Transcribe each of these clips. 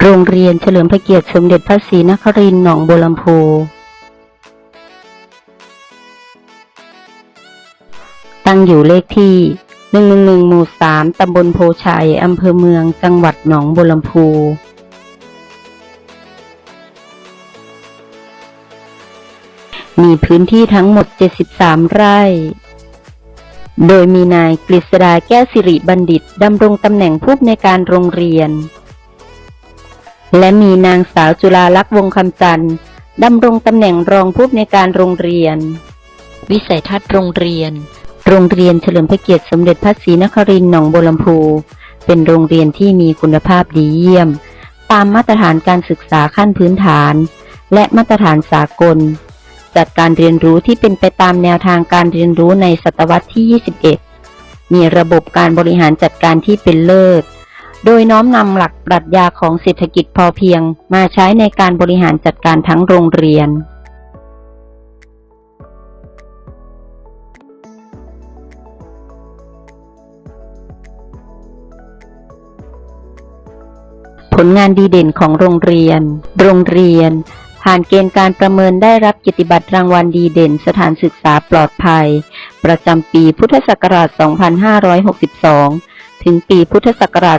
โรงเรียนเฉลิมพระเกียรติสมเด็จพระศรีนครินทร์หนองบัวลำพูตั้งอยู่เลขที่ 111 หมู่ 3 ตำบลโพชัย อำเภอเมือง จังหวัดหนองบัวลำพู มีพื้นที่ทั้งหมด 73 ไร่ โดยมีนายกฤษดาแก้วสิริบัณฑิตดำรงตำแหน่งผู้อำนวยการโรงเรียน และมีนางสาวจุฬาลักษณ์วงคำจันทร์ดำรงตำแหน่งรองผู้อำนวยการโรงเรียน วิสัยทัศน์โรงเรียน โรงเรียนเฉลิมพระเกียรติสมเด็จพระศรีนครินทร์หนองบัวลำพู เป็นโรงเรียนที่มีคุณภาพดีเยี่ยม ตามมาตรฐานการศึกษาขั้นพื้นฐาน และมาตรฐานสากล จัดการเรียนรู้ที่เป็นไปตามแนวทางการเรียนรู้ในศตวรรษที่ 21 มีระบบการบริหารจัดการที่เป็นเลิศ โดยน้อมนำหลักปรัชญาของเศรษฐกิจพอเพียงมาใช้ในการบริหารจัดการทั้งโรงเรียน ผลงานดีเด่นของโรงเรียน โรงเรียน ผ่านเกณฑ์การประเมินได้รับกิติบัตรรางวัลดีเด่นสถานศึกษาปลอดภัย ประจำปีพุทธศักราช 2562 ถึงปีพุทธศักราช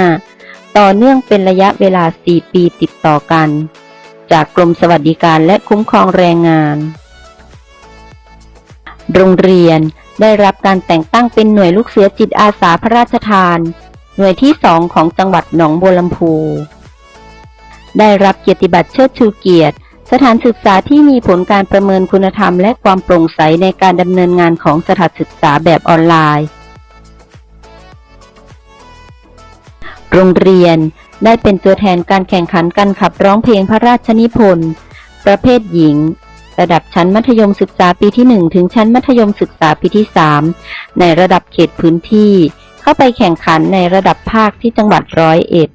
2565 ต่อเนื่องเป็นระยะเวลา 4 ปีติดต่อกัน จากกรมสวัสดิการและคุ้มครองแรงงาน โรงเรียนได้รับการแต่งตั้งเป็นหน่วยลูกเสือจิตอาสาพระราชทาน หน่วยที่สองของจังหวัดหนองบัวลำพู ได้รับเกียรติบัตรเชิดชูเกียรติ สถานศึกษาที่มีผลการประเมินคุณธรรมและความโปร่งใสในการดำเนินงานของสถานศึกษาแบบออนไลน์ โรงเรียนได้เป็นตัวแทนการแข่งขันการขับร้องเพลงพระราชนิพนธ์ประเภทหญิง ระดับชั้นมัธยมศึกษาปีที่ 1 ถึงชั้นมัธยมศึกษาปีที่ 3 ในระดับเขตพื้นที่ เข้าไปแข่งขันในระดับภาคที่จังหวัดร้อยเอ็ด